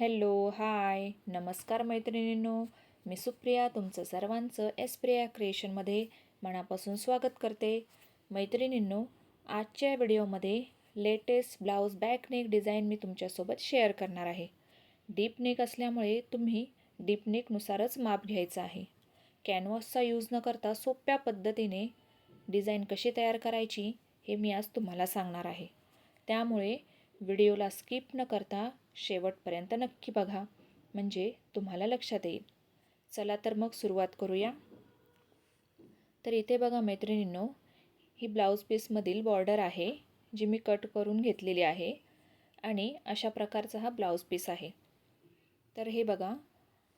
Hello hi. नमस्कार मैत्रिणींनो. मी सुप्रिया तुमचं सर्वांचं एस प्रिया क्रिएशनमध्ये मनापासून स्वागत करते. मैत्रिणींनो आजच्या व्हिडिओमध्ये latest blouse back neck design मी तुमच्यासोबत शेअर करणार आहे. डीप नेक असल्यामुळे तुम्ही डीप नेकनुसारच माप घ्यायचं आहे. कॅनव्हासचा यूज न करता सोप्या पद्धतीने डिझाईन कशी तयार करायची हे मी आज तुम्हाला सांगणार आहे. त्यामुळे व्हिडिओला स्किप न करता शेवटपर्यंत नक्की बघा. म्हणजे तुम्हाला लक्षात येईल. चला तर मग सुरुवात करूया. तर इथे बघा मैत्रिणींनो ही ब्लाऊज पीसमधील बॉर्डर आहे जी मी कट करून घेतलेली आहे आणि अशा प्रकारचा हा ब्लाऊज पीस आहे. तर हे बघा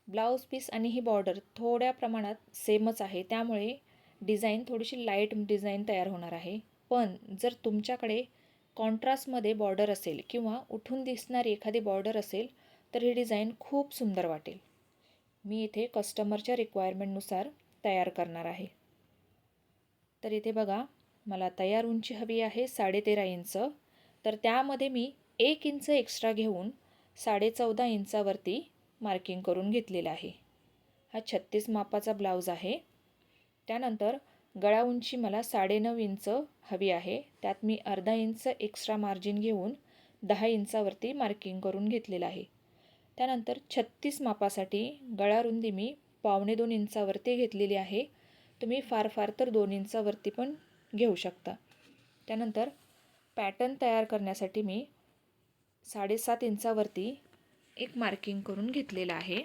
ब्लाऊज पीस आणि ही बॉर्डर थोड्या प्रमाणात सेमच आहे त्यामुळे डिझाईन थोडीशी लाइट डिझाईन तयार होणार आहे. पण जर तुमच्याकडे कॉन्ट्रास्टमध्ये बॉर्डर असेल किंवा उठून दिसणारी एखादी बॉर्डर असेल तर ही डिझाईन खूप सुंदर वाटेल. मी इथे कस्टमरच्या रिक्वायरमेंटनुसार तयार करणार आहे. तर इथे बघा मला तयार उंची हवी आहे साडेतेरा इंच. तर त्यामध्ये मी एक इंच एक्स्ट्रा घेऊन साडेचौदा इंचावरती मार्किंग करून घेतलेला आहे. हा छत्तीस मापाचा ब्लाऊज आहे. त्यानंतर गळा उंची मला साडेनऊ इंच हवी आहे. त्यात मी अर्धा इंच एक्स्ट्रा मार्जिन घेऊन दहा इंचावरती मार्किंग करून घेतलेलं आहे. त्यानंतर छत्तीस मापासाठी गळा रुंदी मी पावणे दोन इंचावरती घेतलेली आहे. तुम्ही फार फार तर दोन इंचावरती पण घेऊ शकता. त्यानंतर पॅटर्न तयार करण्यासाठी मी साडेसात इंचावरती एक मार्किंग करून घेतलेलं आहे.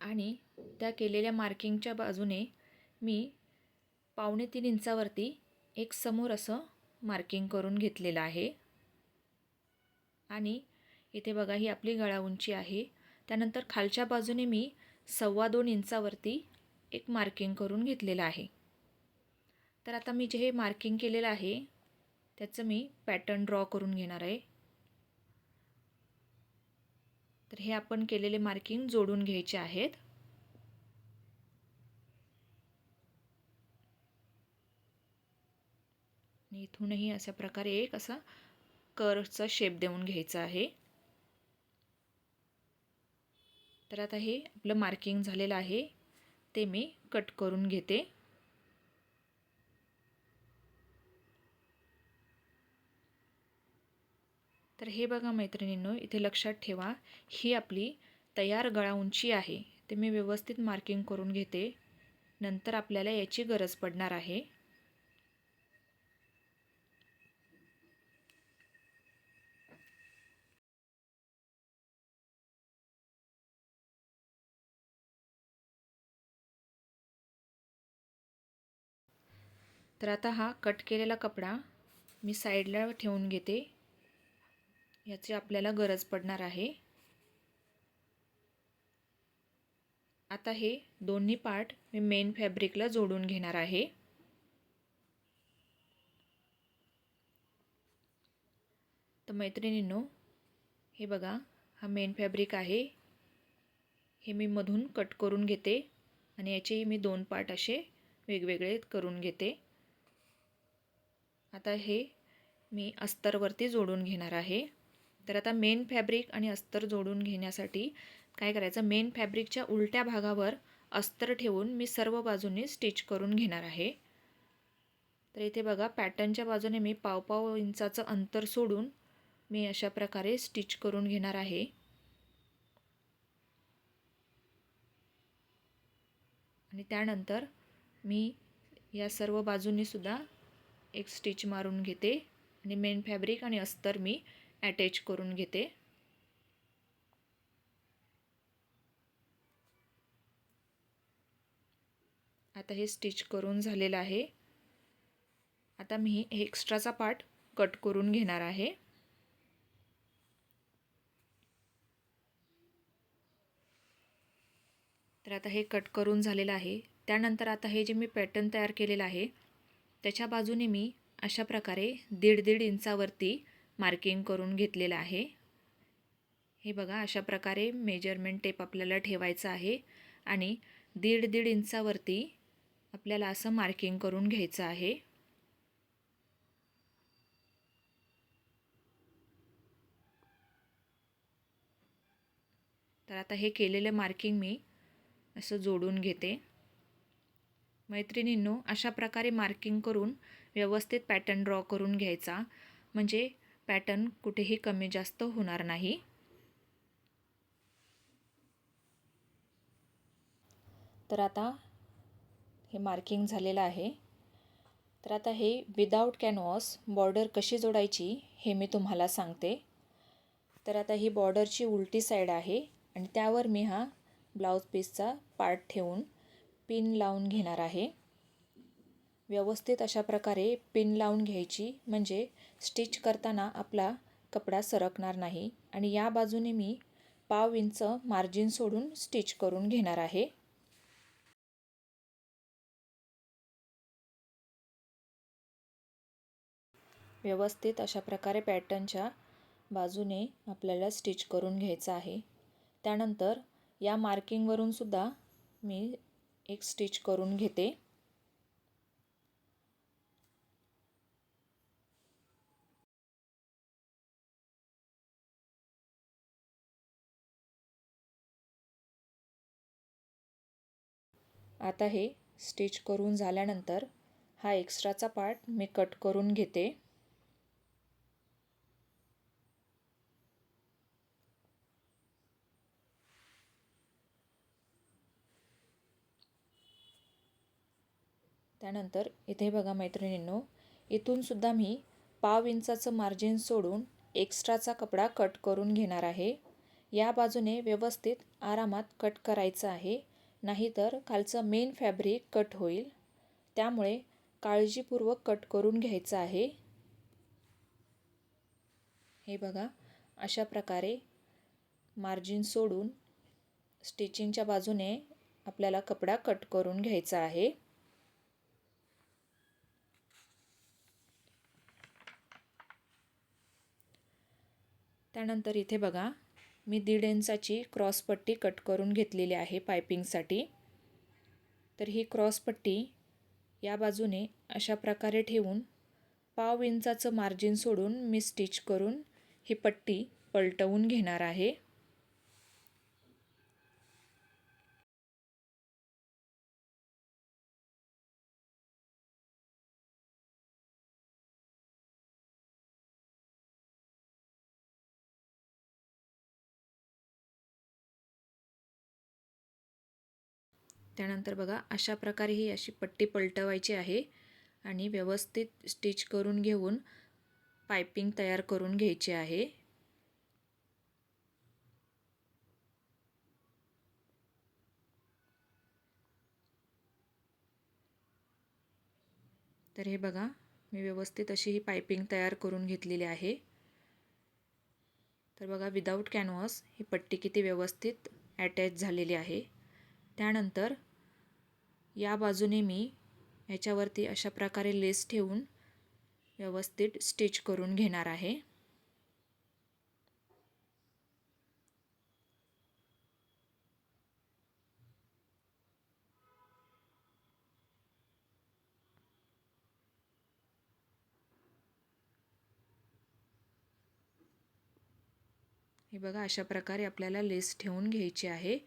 आणि त्या केलेल्या मार्किंगच्या बाजूने मी पावणे तीन इंचावरती एक समोर असं मार्किंग करून घेतलेलं आहे. आणि इथे बघा ही आपली गळा उंची आहे. त्यानंतर खालच्या बाजूने मी सव्वा दोन इंचावरती एक मार्किंग करून घेतलेलं आहे. तर आता मी जे हे मार्किंग केलेलं आहे त्याचं मी पॅटर्न ड्रॉ करून घेणार आहे. तर हे आपण केलेले मार्किंग जोडून घ्यायचे आहेत. आणि इथूनही अशा प्रकारे एक असा कर्वचा शेप देऊन घ्यायचा आहे. तर आता हे आपलं मार्किंग झालेलं आहे. ते मी कट करून घेते. तर हे बघा मैत्रिणींनो इथे लक्षात ठेवा ही आपली तयार गळा उंची आहे. ते मी व्यवस्थित मार्किंग करून घेते. नंतर आपल्याला याची गरज पडणार आहे. तर आता हा कट केलेला कपडा मी साईडला ठेवून घेते. याची आपल्याला गरज पडणार आहे. आता हे दोन्ही पार्ट मी मेन फॅब्रिकला जोडून घेणार आहे. तर मैत्रिणींनो हे बघा हा मेन फॅब्रिक आहे. हे मी मधून कट करून घेते आणि याचेही मी दोन पार्ट असे वेगवेगळे करून घेते. आता हे मी अस्तरवरती जोडून घेणार आहे. तर आता मेन फॅब्रिक आणि अस्तर जोडून घेण्यासाठी काय करायचं? मेन फॅब्रिकच्या उलट्या भागावर अस्तर ठेवून मी सर्व बाजूंनी स्टिच करून घेणार आहे. तर इथे बघा पॅटर्नच्या बाजूने मी पावपाव इंचाचं अंतर सोडून मी अशा प्रकारे स्टिच करून घेणार आहे. आणि त्यानंतर मी या सर्व बाजूंनी सुद्धा एक स्टिच मारून घेते आणि मेन फॅब्रिक आणि अस्तर मी ॲटॅच करून घेते. आता हे स्टिच करून झालेलं आहे. आता मी हे एक्स्ट्राचा पार्ट कट करून घेणार आहे. तर आता हे कट करून झालेलं आहे. त्यानंतर आता हे जे मी पॅटर्न तयार केलेलं आहे त्याच्या बाजूने मी अशा प्रकारे दीड दीड इंचावरती मार्किंग करून घेतलेलं आहे. हे बघा अशा प्रकारे मेजरमेंट टेप आपल्याला ठेवायचं आहे आणि दीड दीड इंचावरती आपल्याला असं मार्किंग करून घ्यायचं आहे. तर आता हे केलेलं मार्किंग मी असं जोडून घेते. मैत्रिणींनो अशा प्रकारे मार्किंग करून व्यवस्थित पॅटर्न ड्रॉ करून घ्यायचा. म्हणजे पॅटर्न कुठेही कमी जास्त होणार नाही. तर आता हे मार्किंग झालेलं आहे. तर आता हे विदाऊट कॅनव्हॉस बॉर्डर कशी जोडायची हे मी तुम्हाला सांगते. तर आता ही बॉर्डरची उलटी साईड आहे आणि त्यावर मी हा ब्लाऊज पीसचा पार्ट ठेवून पिन लावून घेणार आहे. व्यवस्थित अशा प्रकारे पिन लावून घ्यायची. म्हणजे स्टिच करताना आपला कपडा सरकणार नाही. आणि या बाजूने मी पाव इंच मार्जिन सोडून स्टिच करून घेणार आहे. व्यवस्थित अशा प्रकारे पॅटर्नच्या बाजूने आपल्याला स्टिच करून घ्यायचं आहे. त्यानंतर या मार्किंगवरून सुद्धा मी एक स्टिच करून घेते. आता हे स्टिच करून झाल्यानंतर हा एक्स्ट्राचा पार्ट मी कट करून घेते. त्यानंतर इथे बघा मैत्रिणींनो इथूनसुद्धा मी पाव इंचाचं मार्जिन सोडून एक्स्ट्राचा कपडा कट करून घेणार आहे. या बाजूने व्यवस्थित आरामात कट करायचं आहे नाहीतर खालचं मेन फॅब्रिक कट होईल. त्यामुळे काळजीपूर्वक कट करून घ्यायचं आहे. हे बघा अशा प्रकारे मार्जिन सोडून स्टिचिंगच्या बाजूने आपल्याला कपडा कट करून घ्यायचा आहे. त्यानंतर इथे बघा मी दीड इंचाची क्रॉसपट्टी कट करून घेतलेली आहे पायपिंगसाठी तर ही क्रॉसपट्टी या बाजूने अशा प्रकारे ठेवून पाव इंचाचं मार्जिन सोडून मी स्टिच करून ही पट्टी पलटवून घेणार आहे. त्यानंतर बघा अशा प्रकारे ही अशी पट्टी पलटवायची आहे आणि व्यवस्थित स्टिच करून घेऊन पायपिंग तयार करून घ्यायची आहे. तर हे बघा मी व्यवस्थित अशी ही पायपिंग तयार करून घेतलेली आहे. तर बघा विदाऊट कॅनव्हास ही पट्टी किती व्यवस्थित अटॅच झालेली आहे. त्यानंतर या बाजूने मी ह्याच्यावरती अशा प्रकारे लेस ठेवून व्यवस्थित स्टिच करून घेणार आहे. हे बघा अशा प्रकारे आपल्याला लेस ठेवून घ्यायची आहे.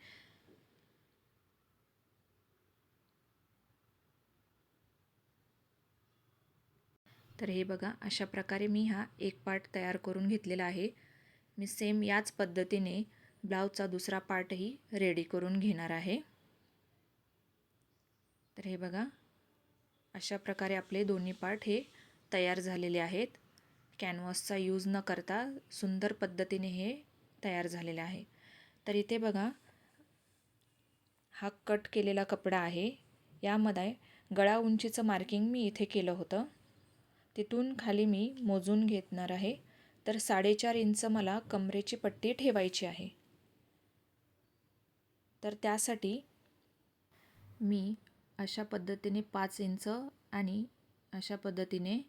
तर हे बघा अशा प्रकारे मी हा एक पार्ट तयार करून घेतलेला आहे. मी सेम याच पद्धतीने ब्लाऊजचा दुसरा पार्टही रेडी करून घेणार आहे. तर हे बघा अशा प्रकारे आपले दोन्ही पार्ट हे तयार झालेले आहेत. कॅनव्हासचा यूज न करता सुंदर पद्धतीने हे तयार झालेले आहे. तर इथे बघा हा कट केलेला कपडा आहे. यामध्ये गळा उंचीचं मार्किंग मी इथे केलं होतं. तिथून खाली मी मोजून घेणार आहे. तर साडेचार इंच मला कमरेची पट्टी ठेवायची आहे. तर त्यासाठी मी अशा पद्धतीने पाच इंच आणि अशा पद्धतीने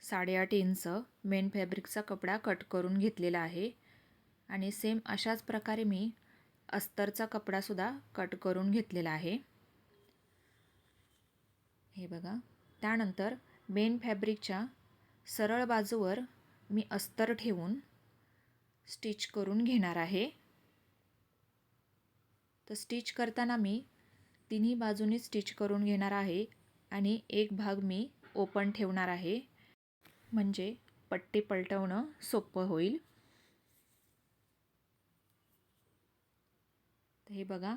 साडेआठ इंच मेन फॅब्रिकचा कपडा कट करून घेतलेला आहे. आणि सेम अशाच प्रकारे मी अस्तरचा कपडासुद्धा कट करून घेतलेला आहे. हे बघा. त्यानंतर मेन फॅब्रिकच्या सरळ बाजूवर मी अस्तर ठेवून स्टिच करून घेणार आहे. तर स्टिच करताना मी तिन्ही बाजूनी स्टिच करून घेणार आहे आणि एक भाग मी ओपन ठेवणार आहे. म्हणजे पट्टी पलटवणं सोपं होईल. तर हे बघा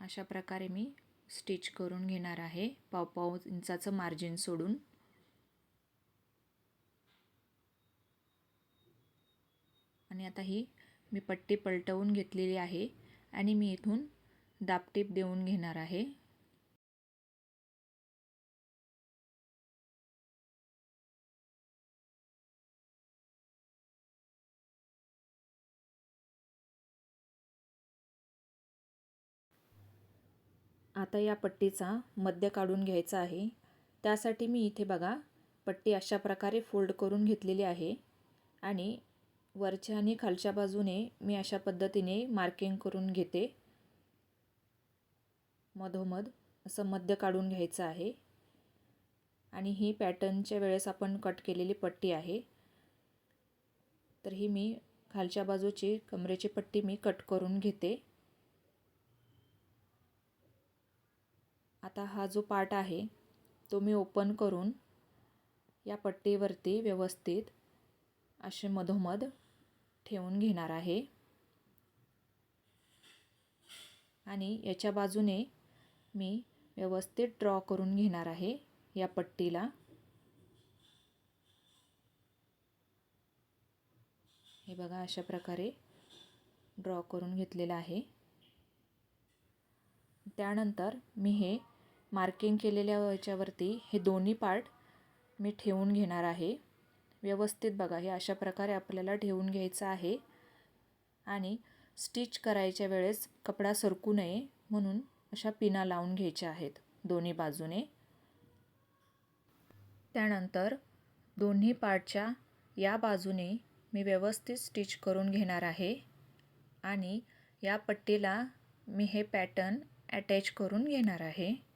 अशा प्रकारे मी स्टिच करून घेणार आहे. पाव पाव इंचाचं मार्जिन सोडून. आणि आता ही मी पट्टी पलटवून घेतलेली आहे आणि मी इथून दापटीप देऊन घेणार आहे. आता या पट्टीचा मध्य काढून घ्यायचा आहे. त्यासाठी मी इथे बघा पट्टी अशा प्रकारे फोल्ड करून घेतलेली आहे आणि वरच्या आणि खालच्या बाजूने मी अशा पद्धतीने मार्किंग करून घेते. मधोमध असं मध्य काढून घ्यायचं आहे. आणि ही पॅटर्नच्या वेळेस आपण कट केलेली पट्टी आहे. तर ही मी खालच्या बाजूची कमरेची पट्टी मी कट करून घेते. आता हा जो पार्ट आहे तो मी ओपन करून या पट्टीवरती व्यवस्थित असे मधोमध ठेवून घेणार आहे. आणि याच्या बाजूने मी व्यवस्थित ड्रॉ करून घेणार आहे या पट्टीला. हे बघा अशा प्रकारे ड्रॉ करून घेतलेलं आहे. त्यानंतर मी हे मार्किंग केलेल्या याच्यावरती हे दोन्ही पार्ट मी ठेवून घेणार आहे. व्यवस्थित बघा. हे अशा प्रकारे आपल्याला ठेवून घ्यायचं आहे. आणि स्टिच करायच्या वेळेस कपडा सरकू नये म्हणून अशा पिना लावून घ्यायच्या आहेत दोन्ही बाजूने. त्यानंतर दोन्ही पार्टच्या या बाजूने मी व्यवस्थित स्टिच करून घेणार आहे. आणि या पट्टीला मी हे पॅटर्न अटॅच करून घेणार आहे.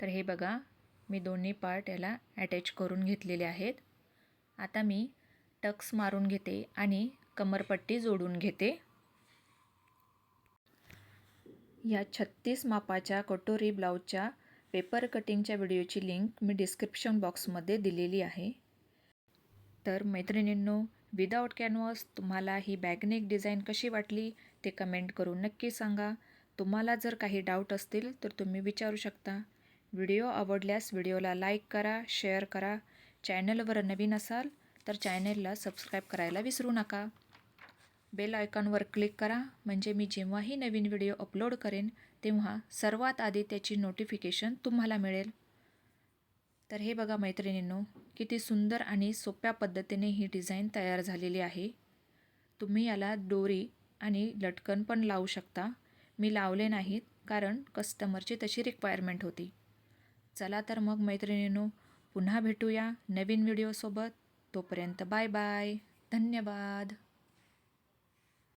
तर हे बघा मी दोन्ही पार्ट याला अटॅच करून घेतलेले आहेत. आता मी टक्स मारून घेते आणि कमरपट्टी जोडून घेते. या छत्तीस मापाच्या कटोरी ब्लाऊजच्या पेपर कटिंगच्या व्हिडिओची लिंक मी डिस्क्रिप्शन बॉक्समध्ये दिलेली आहे. तर मैत्रिणींनो विदाउट कॅनव्हास तुम्हाला ही बॅगनेक डिझाईन कशी वाटली ते कमेंट करून नक्की सांगा. तुम्हाला जर काही डाऊट असतील तर तुम्ही विचारू शकता. व्हिडिओ आवडल्यास व्हिडिओला लाईक करा शेअर करा. चॅनलवर नवीन असाल तर चॅनेलला सबस्क्राईब करायला विसरू नका. बेल आयकॉनवर क्लिक करा म्हणजे मी जेव्हाही नवीन व्हिडिओ अपलोड करेन तेव्हा सर्वात आधी त्याची नोटिफिकेशन तुम्हाला मिळेल. तर हे बघा मैत्रिणींनो किती सुंदर आणि सोप्या पद्धतीने ही डिझाईन तयार झालेली आहे. तुम्ही याला दोरी आणि लटकन पण लावू शकता. मी लावले नाहीत कारण कस्टमरची तशी रिक्वायरमेंट होती. चला तर मग मैत्रिणींनो पुन्हा भेटूया नवीन व्हिडिओसोबत. तोपर्यंत बाय बाय. धन्यवाद.